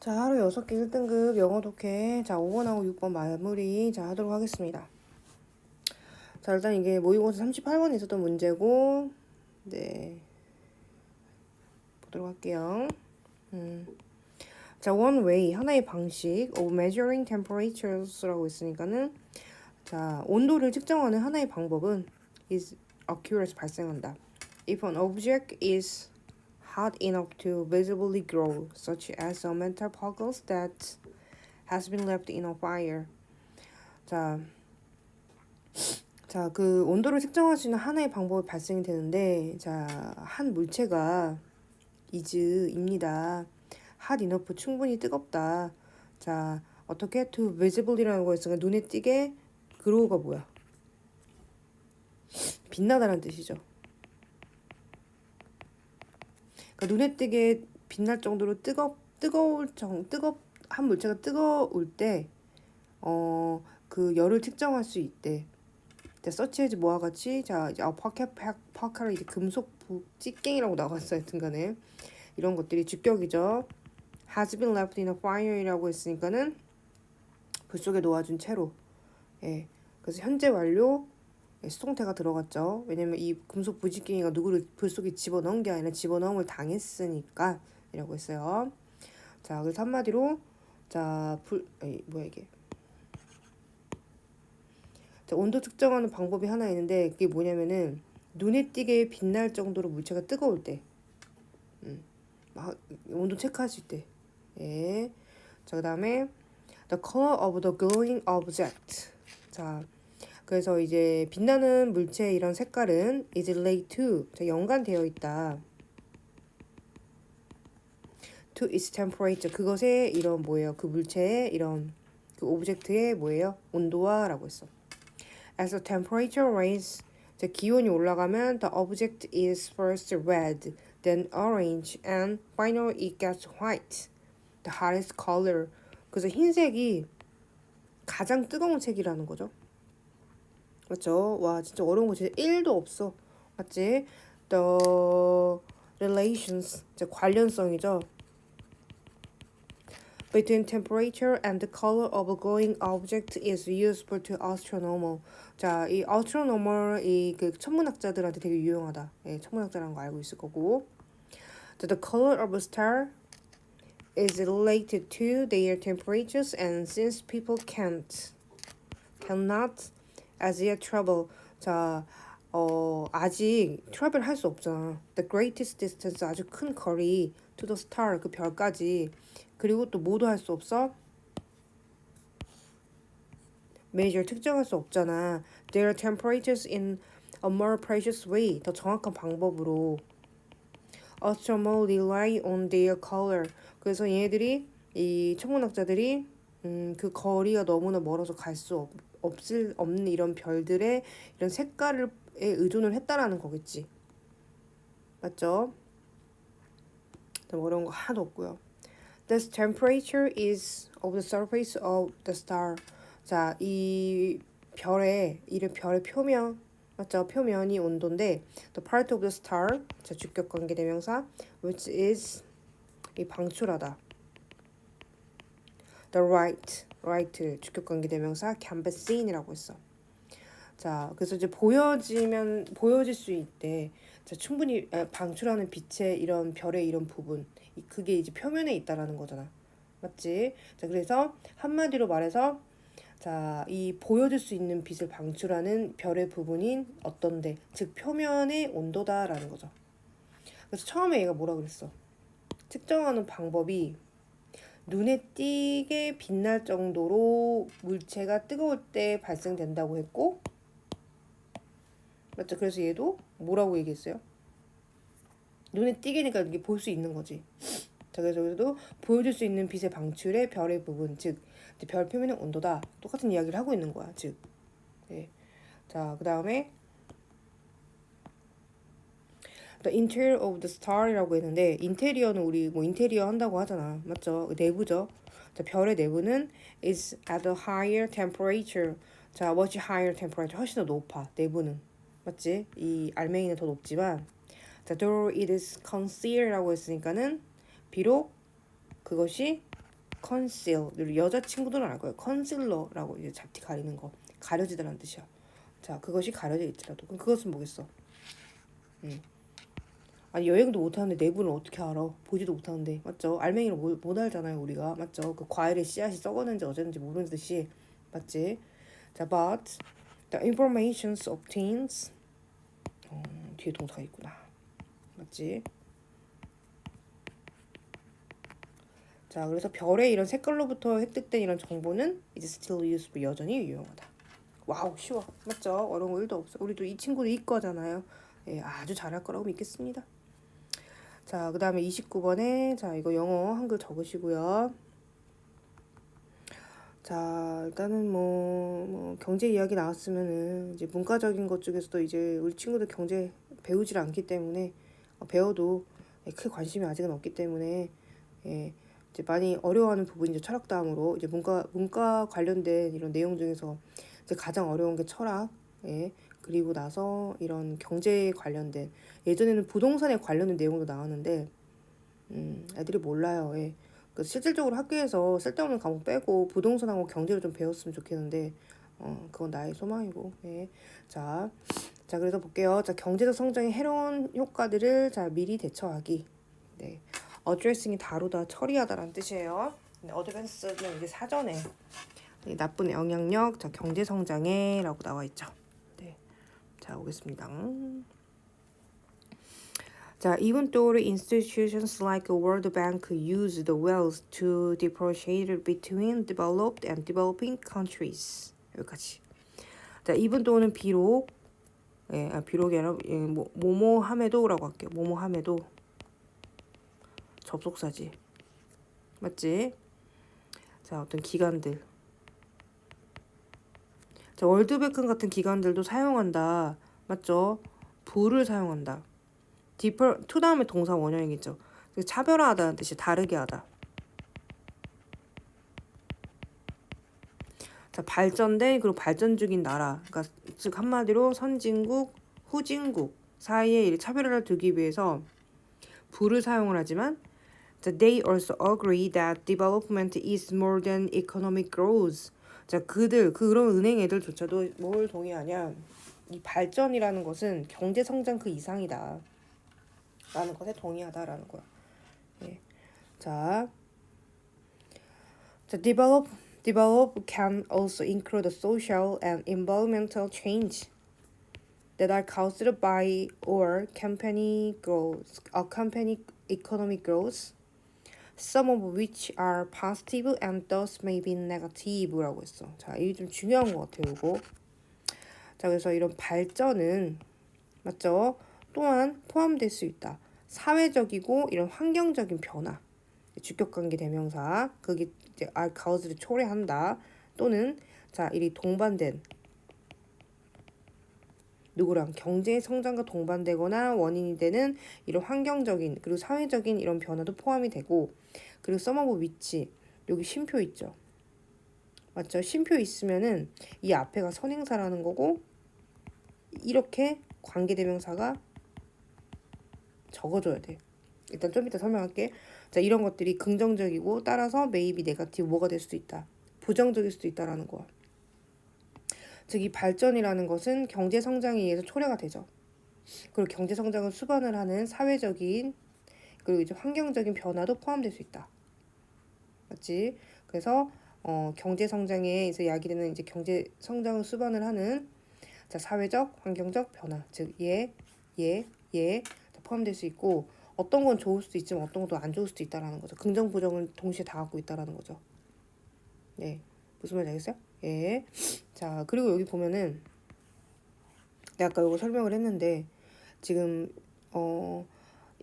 자, 하루 6개 1등급 영어 독해. 자, 5번하고 6번 마무리. 자, 하도록 하겠습니다. 자, 일단 이게 모의고사 38번에 있었던 문제고, 네. 보도록 할게요. 음. 자, one way. 하나의 방식 of measuring temperatures라고 있으니까는, 자, 온도를 측정하는 하나의 방법은 is occurs 발생한다. If an object is hot enough to visibly glow, such as a metal puzzle that has been left in a fire. 자, 자, 그 온도를 측정할 수 있는 하나의 방법이 발생이 되는데, 자, 한 물체가 is입니다. hot enough 충분히 뜨겁다. 자, 어떻게 to visibly라는 거 있으니까 눈에 띄게 glow가 뭐야? 빛나다라는 뜻이죠. 그러니까 눈에 띄게 빛날 정도로 뜨겁 뜨거울 정 뜨겁 한 물체가 뜨거울 때 어 그 열을 측정할 수 있대. 자, 서치해지 뭐와 같이 자 이제 아, 파케 파카라 이제 금속 부 찌깽이라고 나왔어요. 등간에 이런 것들이 주격이죠. has been left in a fire이라고 했으니까는 불 속에 놓아준 채로 예 그래서 현재 완료 예, 수동태가 들어갔죠. 왜냐면 이 금속 부지깽이가 누구를 불 속에 집어넣은 게 아니라 집어넣음을 당했으니까 이라고 했어요. 자, 그래서 한마디로 자, 불 에이, 뭐야 이게? 자, 온도 측정하는 방법이 하나 있는데 그게 뭐냐면은 눈에 띄게 빛날 정도로 물체가 뜨거울 때 음, 막 온도 체크하실 때 예. 자, 그다음에 the color of the glowing object. 자, 그래서 이제 빛나는 물체의 이런 색깔은 is related to 자, 연관되어 있다. to its temperature 그것의 이런 뭐예요? 그 물체의 이런 그 오브젝트의 뭐예요? 온도와라고 했어. As the temperature rises, 자, 기온이 올라가면 the object is first red, then orange, and finally it gets white. The hottest color. 그래서 흰색이 가장 뜨거운 색이라는 거죠. 맞죠? 와 진짜 어려운 거 진짜 1도 없어. 맞지? The relations 이제 관련성이죠. Between temperature and the color of a glowing object is useful to astronomer. 자, 이 astronomer 이그 천문학자들한테 되게 유용하다. 예, 천문학자라는 거 알고 있을 거고. The color of a star is related to their temperatures and since people can't cannot as yet travel 자 어, 아직 트래블 할 수 없잖아. The greatest distance 아주 큰 거리 to the star 그 별까지 그리고 또 모두 할 수 없어. measure 측정할 수 없잖아. Their temperatures in a more precious way 더 정확한 방법으로 astronomers rely on their color. 그래서 얘네들이 이 천문학자들이 음, 그 거리가 너무나 멀어서 갈 수 없 을 없는 이런 별들의 이런 색깔에 의존을 했다라는 거겠지. 맞죠? 좀 어려운 거 하나도 없고요. The temperature is of the surface of the star. 자, 이 별의 이름 별의 표면 맞죠? 표면이 온도인데 the part of the star 자 주격 관계 대명사 which is 이 방출하다. The right right 주격 관계 대명사 can be seen이라고 했어. 자, 그래서 이제 보여지면 보여질 수 있대. 자, 충분히 방출하는 빛의 이런 별의 이런 부분, 그게 이제 표면에 있다라는 거잖아. 맞지? 자, 그래서 한마디로 말해서 자, 이 보여줄 수 있는 빛을 방출하는 별의 부분인 어떤데, 즉 표면의 온도다라는 거죠. 그래서 처음에 얘가 뭐라 그랬어? 측정하는 방법이 눈에 띄게 빛날 정도로 물체가 뜨거울 때 발생된다고 했고, 맞죠? 그래서 얘도 뭐라고 얘기했어요? 눈에 띄게니까 이게 볼 수 있는 거지. 자, 그래서 여기서도 보여줄 수 있는 빛의 방출의 별의 부분, 즉, 별 표면의 온도다. 똑같은 이야기를 하고 있는 거야, 즉. 네. 자, 그 다음에 The interior of the star이라고 했는데 인테리어는 우리 뭐 인테리어 한다고 하잖아. 맞죠? 내부죠. 자, 별의 내부는 is at a higher temperature. 자, much higher temperature. 훨씬 더 높아. 내부는. 맞지? 이 알맹이는 더 높지만 자, though it is concealed라고 했으니까는 비록 그것이 conceal 여자 친구들은 알 거예요. concealer라고 이제 잡티 가리는 거 가려지다라는 뜻이야. 자 그것이 가려져 있더라도 그럼 그것은 뭐겠어? 음. 아니 여행도 못하는데 내부는 어떻게 알아? 보지도 못하는데 맞죠? 알맹이를 못, 못 알잖아요 우리가 맞죠? 그 과일의 씨앗이 썩었는지 어쨌는지 모르는 듯이 맞지? 자 but the information obtains 어, 뒤에 동사가 있구나 맞지? 자 그래서 별의 이런 색깔로부터 획득된 이런 정보는 이제 still useful 여전히 유용하다 와우 쉬워 맞죠? 어려운 거 1도 없어 우리도 이 친구도 이과잖아요 예, 아주 잘할 거라고 믿겠습니다 자, 그 다음에 29번에, 자, 이거 영어 한글 적으시고요. 자, 일단은 뭐, 뭐, 경제 이야기 나왔으면은, 이제 문과적인 것 중에서도 이제 우리 친구들 경제 배우질 않기 때문에, 어, 배워도 크게 관심이 아직은 없기 때문에, 예, 이제 많이 어려워하는 부분이 이제 철학 다음으로, 이제 문과, 문과 관련된 이런 내용 중에서 이제 가장 어려운 게 철학, 예, 그리고 나서 이런 경제에 관련된 예전에는 부동산에 관련된 내용도 나왔는데 음, 애들이 몰라요. 예. 그 실질적으로 학교에서 쓸데없는 과목 빼고 부동산하고 경제를 좀 배웠으면 좋겠는데 어, 그건 나의 소망이고. 예. 자, 자 그래서 볼게요. 자 경제적 성장의 해로운 효과들을 자 미리 대처하기. 네. 어드레싱이 다루다 처리하다라는 뜻이에요. 네, 어드밴스는 이제 사전에 네, 나쁜 영향력, 자 경제 성장에라고 나와 있죠. 자, 오겠습니다. 자, even though institutions like World Bank use the wealth to differentiate between developed and developing countries. 여기까지. 자, even though는 비록, 예, 아, 비록이 아니라 예, 뭐, 뭐뭐 함에도라고 할게요. 뭐뭐 함에도 접속사지. 맞지? 자, 어떤 기관들. 자, 월드뱅크 같은 기관들도 사용한다. 맞죠? 부를 사용한다. 디퍼 투 다음에 동사 원형이겠죠. 차별화하다는 뜻이 다르게 하다. 자, 발전된 그리고 발전 중인 나라. 그러니까 즉 한마디로 선진국, 후진국 사이에 차별화를 두기 위해서 부를 사용을 하지만 they also agree that development is more than economic growth. 자, 그들 그런 은행 애들조차도 뭘 동의하냐? 이 발전이라는 것은 경제 성장 그 이상이다. 라는 것에 동의하다라는 거야. 예. 자, 자, develop develop can also include social and environmental change that are caused by or company growth, a company economic growth. Some of which are positive and thus may be negative라고 했어. 자, 이게 좀 중요한 것 같아요, 이거. 자, 그래서 이런 발전은 맞죠? 또한 포함될 수 있다. 사회적이고 이런 환경적인 변화, 주격관계 대명사, 그게 이제 알 카우즈를 초래한다. 또는 자, 이 동반된 누구랑 경제 성장과 동반되거나 원인이 되는 이런 환경적인 그리고 사회적인 이런 변화도 포함이 되고 그리고 써머브 위치 여기 쉼표 있죠. 맞죠? 쉼표 있으면은 이 앞에가 선행사라는 거고 이렇게 관계대명사가 적어줘야 돼. 일단 좀 이따 설명할게. 자 이런 것들이 긍정적이고 따라서 maybe 네가티브 뭐가 될 수도 있다. 부정적일 수도 있다라는 거야. 즉 이 발전이라는 것은 경제 성장에 의해서 초래가 되죠. 그리고 경제 성장을 수반을 하는 사회적인 그리고 이제 환경적인 변화도 포함될 수 있다. 맞지? 그래서 어, 경제 성장에 이제 야기되는 이제 경제 성장을 수반을 하는 자 사회적, 환경적 변화, 즉 예, 예, 예 포함될 수 있고 어떤 건 좋을 수도 있지만 어떤 것도 안 좋을 수도 있다라는 거죠. 긍정, 부정을 동시에 다 갖고 있다라는 거죠. 네, 무슨 말인지 알겠어요? 예. 자 그리고 여기 보면은 내가 아까 이거 설명을 했는데 지금 어.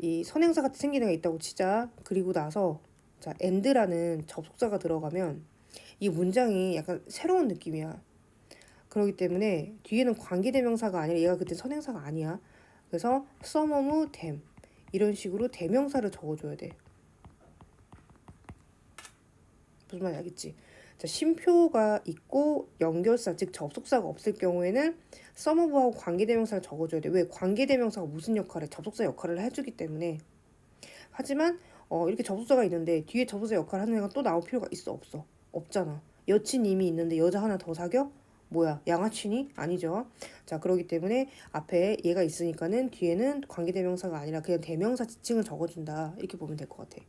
이 선행사 같은 생긴 애가 있다고 치자. 그리고 나서 자, end라는 접속사가 들어가면 이 문장이 약간 새로운 느낌이야. 그렇기 때문에 뒤에는 관계대명사가 아니라 얘가 그때 선행사가 아니야. 그래서 some무 them 이런 식으로 대명사를 적어줘야 돼. 무슨 말인지 알겠지? 자, 쉼표가 있고 연결사 즉 접속사가 없을 경우에는 서머브하고 관계대명사를 적어줘야 돼. 왜? 관계대명사가 무슨 역할을 접속사 역할을 해주기 때문에. 하지만 어 이렇게 접속사가 있는데 뒤에 접속사 역할을 하는 애가 또 나올 필요가 있어? 없어. 없잖아. 여친 이미 있는데 여자 하나 더 사겨? 뭐야 양아치니? 아니죠. 자 그러기 때문에 앞에 얘가 있으니까는 뒤에는 관계대명사가 아니라 그냥 대명사 지칭을 적어준다. 이렇게 보면 될 것 같아.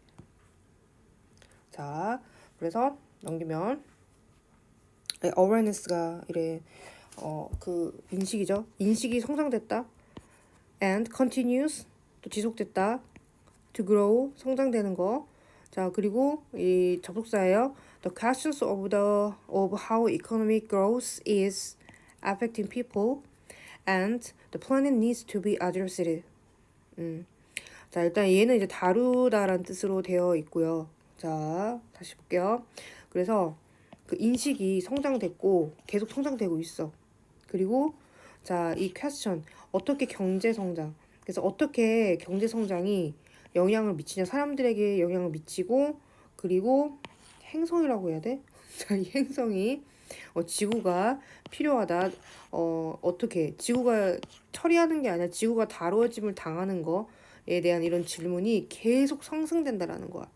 자 그래서 넘기면 네, awareness가 이래 어 그 인식이죠 인식이 성장됐다 and continues 또 지속됐다 to grow 성장되는 거. 자 그리고 이 접속사예요. The questions of the of how economic growth is affecting people and the planet needs to be addressed. 음. 자 일단 얘는 이제 다루다라는 뜻으로 되어 있고요. 자 다시 볼게요. 그래서 그 인식이 성장됐고 계속 성장되고 있어. 그리고 자이 question 어떻게 경제 성장 그래서 어떻게 경제 성장이 영향을 미치냐 사람들에게 영향을 미치고 그리고 행성이라고 해야 돼? 자, 이 행성이 어, 지구가 필요하다. 어, 어떻게 지구가 처리하는 게 아니라 지구가 다루어짐을 당하는 거에 대한 이런 질문이 계속 상승된다라는 거야.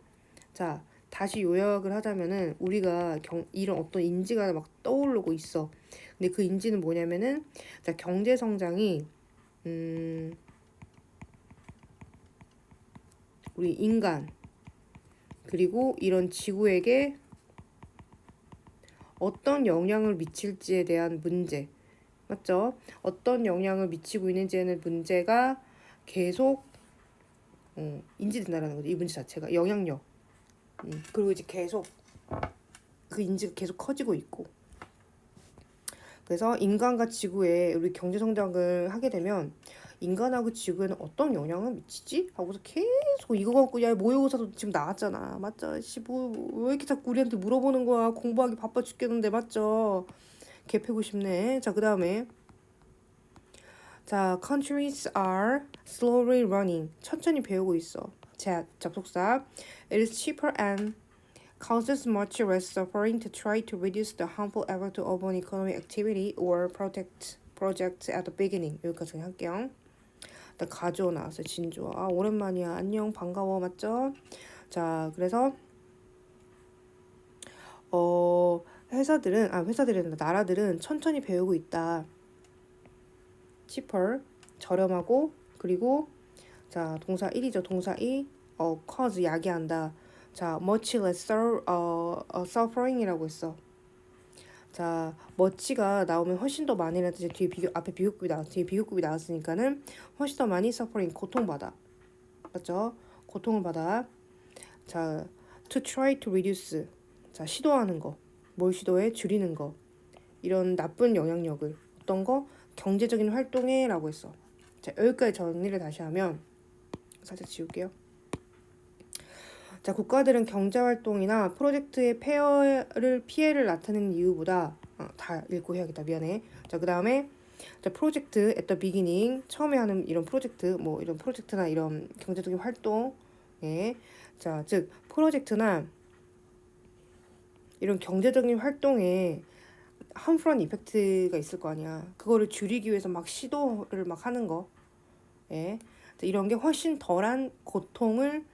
자, 다시 요약을 하자면은 우리가 경, 이런 어떤 인지가 막 떠오르고 있어. 근데 그 인지는 뭐냐면은 자, 경제 성장이 음 우리 인간 그리고 이런 지구에게 어떤 영향을 미칠지에 대한 문제 맞죠? 어떤 영향을 미치고 있는지에 대한 문제가 계속 어, 인지된다라는 거죠. 이 문제 자체가 영향력. 음, 그리고 이제 계속 그 인지가 계속 커지고 있고. 그래서 인간과 지구에 우리 경제 성장을 하게 되면 인간하고 지구에는 어떤 영향을 미치지? 하고서 계속 이거 갖고 야 모의고사도 지금 나왔잖아 맞죠? 씨뭐왜 이렇게 자꾸 우리한테 물어보는 거야 공부하기 바빠 죽겠는데 맞죠? 개 패고 싶네 자 그 다음에 자 countries are slowly running 천천히 배우고 있어 자 접속사 it is cheaper and causes much less suffering to try to reduce the harmful effect to urban economic activity or protect project at the beginning 여기까지 할게요. 나 가조 나왔어요. 진조. 아 오랜만이야. 안녕 반가워 맞죠? 자 그래서 어 회사들은 아 회사들은 나라들은 천천히 배우고 있다. cheaper 저렴하고 그리고 자 동사 1이죠. 동사 2 어 cause 야기한다. 자 much lesser 어, 어 suffering이라고 했어. 자, 멋지가 나오면 훨씬 더 많이라는 뜻이 뒤에 비교 앞에 비교급이 나왔 뒤에 비교급이 나왔으니까는 훨씬 더 많이 suffering 고통받아. 맞죠? 고통을 받아. 자, to try to reduce. 자, 시도하는 거. 뭘 시도해? 줄이는 거. 이런 나쁜 영향력을 어떤 거? 경제적인 활동에라고 했어. 자, 여기까지 정리를 다시 하면 살짝 지울게요. 자, 국가들은 경제활동이나 프로젝트의 폐허를 피해를 나타내는 이유보다 어, 다 읽고 해야겠다. 미안해. 자, 그 다음에 자, 프로젝트 at the beginning 처음에 하는 이런 프로젝트 뭐 이런 프로젝트나 이런 경제적인 활동에 자, 즉 프로젝트나 이런 경제적인 활동에 함프런 이펙트가 있을 거 아니야. 그거를 줄이기 위해서 막 시도를 막 하는 거. 예. 이런 게 훨씬 덜한 고통을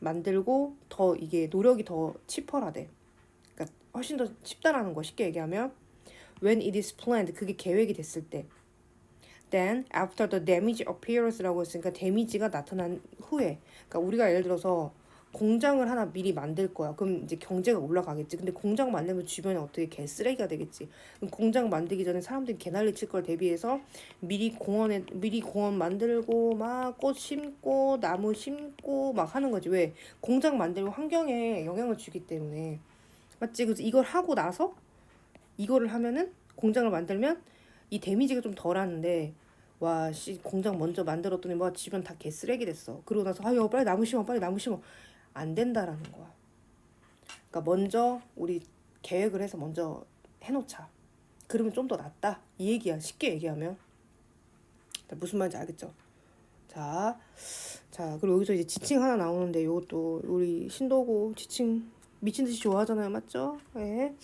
만들고 더 이게 노력이 더 치퍼라돼. 그러니까 훨씬 더 쉽다라는 거 쉽게 얘기하면 when it is planned 그게 계획이 됐을 때 then after the damage appears라고 했으니까 데미지가 나타난 후에 그러니까 우리가 예를 들어서 공장을 하나 미리 만들 거야. 그럼 이제 경제가 올라가겠지. 근데 공장 만들면 주변에 어떻게 개 쓰레기가 되겠지. 그럼 공장 만들기 전에 사람들이 개난리 칠 걸 대비해서 미리 공원에 미리 공원 만들고 막 꽃 심고 나무 심고 막 하는 거지. 왜? 공장 만들고 환경에 영향을 주기 때문에. 맞지? 그래서 이걸 하고 나서 이거를 하면은 공장을 만들면 이 데미지가 좀 덜하는데 와, 씨, 공장 먼저 만들었더니 뭐 주변 다 개쓰레기 됐어. 그러고 나서 아유, 빨리 나무 심어, 빨리 나무 심어. 안 된다라는 거야. 그러니까 먼저 우리 계획을 해서 먼저 해놓자. 그러면 좀 더 낫다. 이 얘기야. 쉽게 얘기하면. 무슨 말인지 알겠죠? 자, 자 그리고 여기서 이제 지칭 하나 나오는데 이것도 우리 신도고 지칭 미친 듯이 좋아하잖아요, 맞죠? 예.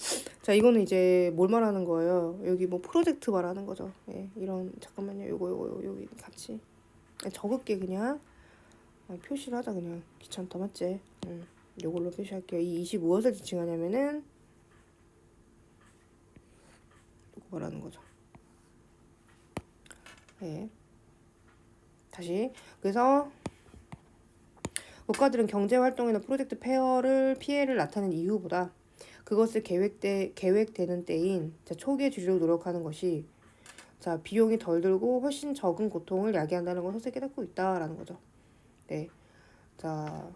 자, 이거는 이제 뭘 말하는 거예요? 여기 뭐 프로젝트 말하는 거죠. 예, 이런 잠깐만요, 요거 요거 여기 같이 적을게 그냥. 아, 표시를 하자 그냥 귀찮다 맞지? 응. 요걸로 표시할게요. 이 20 무엇을 지칭하냐면은 이거 말하는 거죠. 네. 다시 그래서 국가들은 경제 활동이나 프로젝트 페어를 피해를 나타낸 이유보다 그것을 계획돼 계획되는 때인 자, 초기에 줄이려고 노력하는 것이 자 비용이 덜 들고 훨씬 적은 고통을 야기한다는 걸 서서히 깨닫고 있다라는 거죠. 네, 자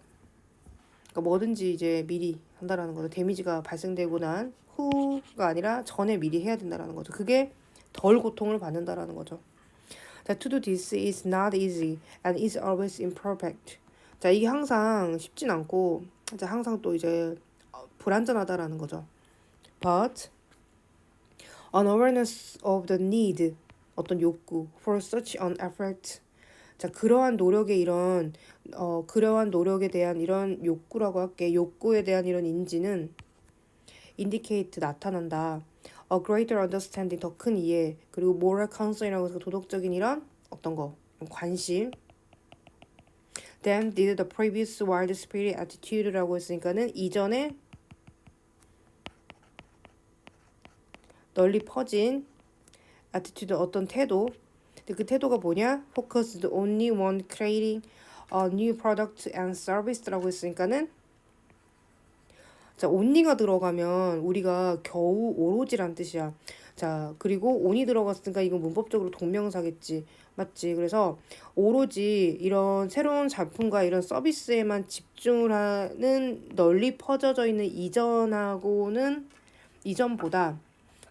그러니까 뭐든지 이제 미리 한다라는 거죠. 데미지가 발생되고 난 후가 아니라 전에 미리 해야 된다라는 거죠. 그게 덜 고통을 받는다라는 거죠. 자, to do this is not easy and is always imperfect. 자, 이게 항상 쉽진 않고, 자, 항상 또 이제 어, 불완전하다라는 거죠. But an awareness of the need, 어떤 욕구 for such an effort. 자, 그러한 노력의 이런 어 그러한 노력에 대한 이런 욕구라고 할게. 욕구에 대한 이런 인지는 indicate 나타난다. a greater understanding 더 큰 이해 그리고 moral concern이라고 해서 도덕적인 이런 어떤 거 관심 then did the previous wild spirit attitude라고 했으니까는 이전에 널리 퍼진 attitude 어떤 태도 근데 그 태도가 뭐냐 focused only on creating a new product and service라고 했으니까는 자, only가 들어가면 우리가 겨우 오로지란 뜻이야. 자, 그리고 on이 들어갔으니까 이건 문법적으로 동명사겠지. 맞지? 그래서 오로지 이런 새로운 작품과 이런 서비스에만 집중을 하는 널리 퍼져져 있는 이전하고는 이전보다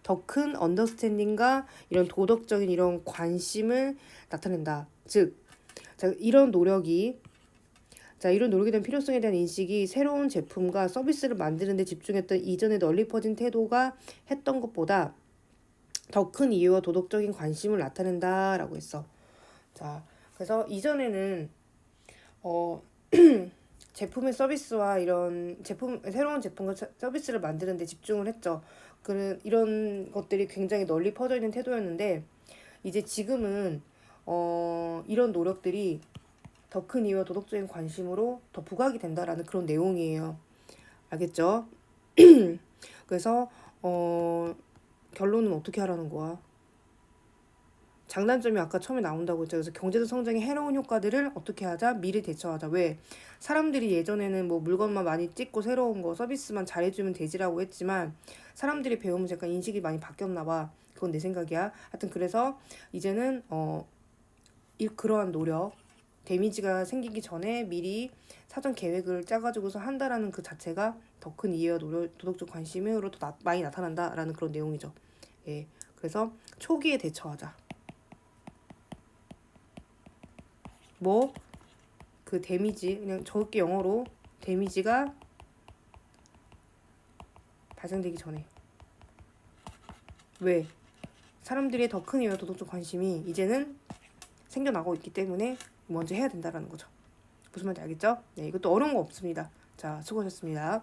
더 큰 언더스탠딩과 이런 도덕적인 이런 관심을 나타낸다. 즉, 자, 이런 노력이 자, 이런 노력에 대한 필요성에 대한 인식이 새로운 제품과 서비스를 만드는 데 집중했던 이전에 널리 퍼진 태도가 했던 것보다 더 큰 이유와 도덕적인 관심을 나타낸다라고 했어. 자, 그래서 이전에는 어 제품의 서비스와 이런 제품 새로운 제품과 서- 서비스를 만드는 데 집중을 했죠. 그 이런 것들이 굉장히 널리 퍼져 있는 태도였는데 이제 지금은 어 이런 노력들이 더 큰 이유와 도덕적인 관심으로 더 부각이 된다라는 그런 내용이에요. 알겠죠? 그래서 어 결론은 어떻게 하라는 거야? 장단점이 아까 처음에 나온다고 했죠. 그래서 경제적 성장의 해로운 효과들을 어떻게 하자? 미리 대처하자. 왜? 사람들이 예전에는 뭐 물건만 많이 찍고 새로운 거 서비스만 잘해주면 되지라고 했지만 사람들이 배우면서 약간 인식이 많이 바뀌었나 봐. 그건 내 생각이야. 하여튼 그래서 이제는 어 이, 그러한 노력 데미지가 생기기 전에 미리 사전 계획을 짜가지고서 한다라는 그 자체가 더 큰 이해와 노력, 도덕적 관심으로 더 나, 많이 나타난다라는 그런 내용이죠. 예, 그래서 초기에 대처하자. 뭐 그 데미지 그냥 적게 영어로 데미지가 발생되기 전에 왜 사람들의 더 큰 이해와 도덕적 관심이 이제는 생겨나고 있기 때문에 먼저 해야 된다라는 거죠. 무슨 말인지 알겠죠? 네, 이것도 어려운 거 없습니다. 자, 수고하셨습니다.